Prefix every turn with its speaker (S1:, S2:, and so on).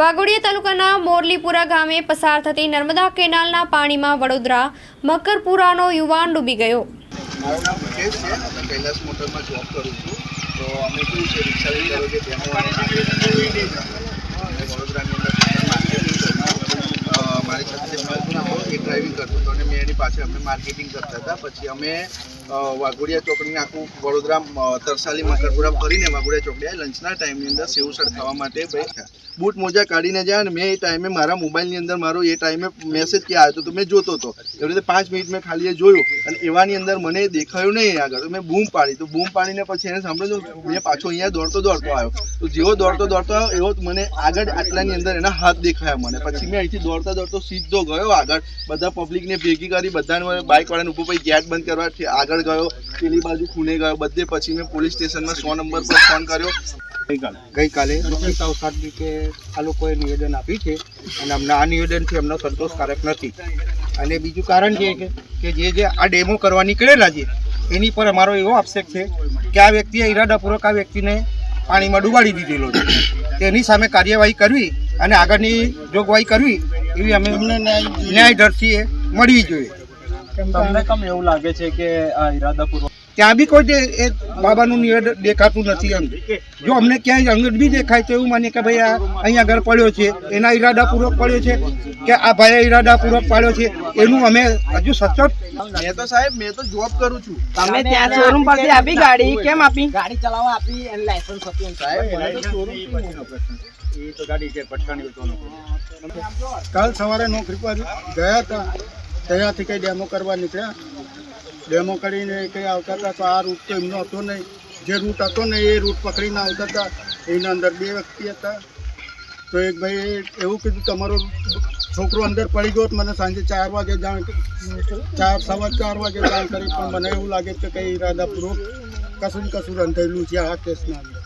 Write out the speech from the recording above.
S1: વાઘોડિયા તાલુકાના મોરલીપુરા ગામે પસાર થતી નર્મદા કેનાલના પાણીમાં વડોદરા મકરપુરાનો યુવાન ડૂબી ગયો.
S2: મારું નામ તો એની પાછળ અમે માર્કેટિંગ કરતા હતા. પછી અમે વાઘોડિયા ચોકડીને આખું વડોદરા તરસાલી, મકરપુરા ફરીને વાઘોડિયા ચોકડી લંચના ટાઈમની અંદર સેવસળ ખાવા માટે બેઠા. બૂટ મોજા કાઢીને જાય અને મેં એ ટાઈમે મારા મોબાઈલની અંદર મારો એ ટાઈમે મેસેજ ક્યાં આવ્યો હતો તો મેં જોતો હતો. એવી રીતે પાંચ મિનિટ મેં ખાલી એ જોયું અને એવાની અંદર મને દેખાયું નહીં આગળ. મેં બૂમ પાડી. તો બૂમ પાડીને પછી એને સાંભળ્યું મેં પાછો અહીંયા દોડતો દોડતો આવ્યો. તો જેવો દોડતો દોડતો આવ્યો, એવો મને આગળ આટલાની અંદર એના હાથ દેખાયા મને. પછી મેં અહીંથી દોડતા દોડતો સીધો ગયો આગળ. બધા પબ્લિકને ભેગી કરી, બધાને બાઇકવાળાને ઊભો પછી ગેટ બંધ કરવાથી આગળ ગયો, પેલી બાજુ ખૂણે ગયો. બધે પછી મેં પોલીસ સ્ટેશનમાં સો નંબર પર ફોન કર્યો.
S3: ગઈકાલે. દુઃખિત અવસાદ કે આ લોકોએ નિવેદન આપ્યું છે અને અમને આ નિવેદનથી અમને સંતોષકારક નથી. અને બીજું કારણ છે કે કે જે જે આ ડેમો કરવા નીકળેલા છે એની પર અમારો એવો આક્ષેપ છે કે આ વ્યક્તિએ ઈરાદાપૂર્વક આ વ્યક્તિને પાણીમાં ડૂબાડી દીધેલો છે. તેની સામે કાર્યવાહી કરવી અને આગળની જોગવાઈ કરવી એવી અમે ન્યાયદર્શીએ મળવી જોઈએ.
S4: તમને કેમ એવું લાગે છે કે આ ઈરાદાપૂર્વક
S3: ત્યાં બી કોઈ એ બાબાનું નિવેદ દેખાતું નથી એમ. જો અમને ક્યાંય અંગત બી દેખાય તો એવું માનીએ કે ભાઈ આ અહીંયા આગળ પડ્યો છે. એના ઈરાદાપૂર્વક પડ્યો છે કે આ ભાઈએ ઈરાદાપૂર્વક પાડ્યો છે એનું અમે હજુ સચોટ
S2: મેં તો સાહેબ મેં તો જોબ કરું છું.
S5: તમે ત્યાં શોરૂમ પરથી આપી ગાડી કેમ આપી?
S2: સાહેબ. મને તો showroom
S3: કાલ સવારે નોકરી પર ગયા હતા. ત્યાંથી કંઈ ડેમો કરવા નીકળ્યા. ડેમો કરીને કંઈ આવતા હતા તો આ રૂટ તો એમનો હતો નહીં. જે રૂટ હતો ને એ રૂટ પકડીને આવતા હતા. એના અંદર બે વ્યક્તિ હતા. તો એક ભાઈ એવું કીધું, તમારો છોકરો અંદર પડી ગયો મને સાંજે ચાર વાગે જાણ ચાર, સવા ચાર વાગે જાણ કરી, પણ મને એવું લાગે કે કંઈ ઈરાદાપૂર્વક કશું કશું રંધાયેલું છે આ કેસના અંદર.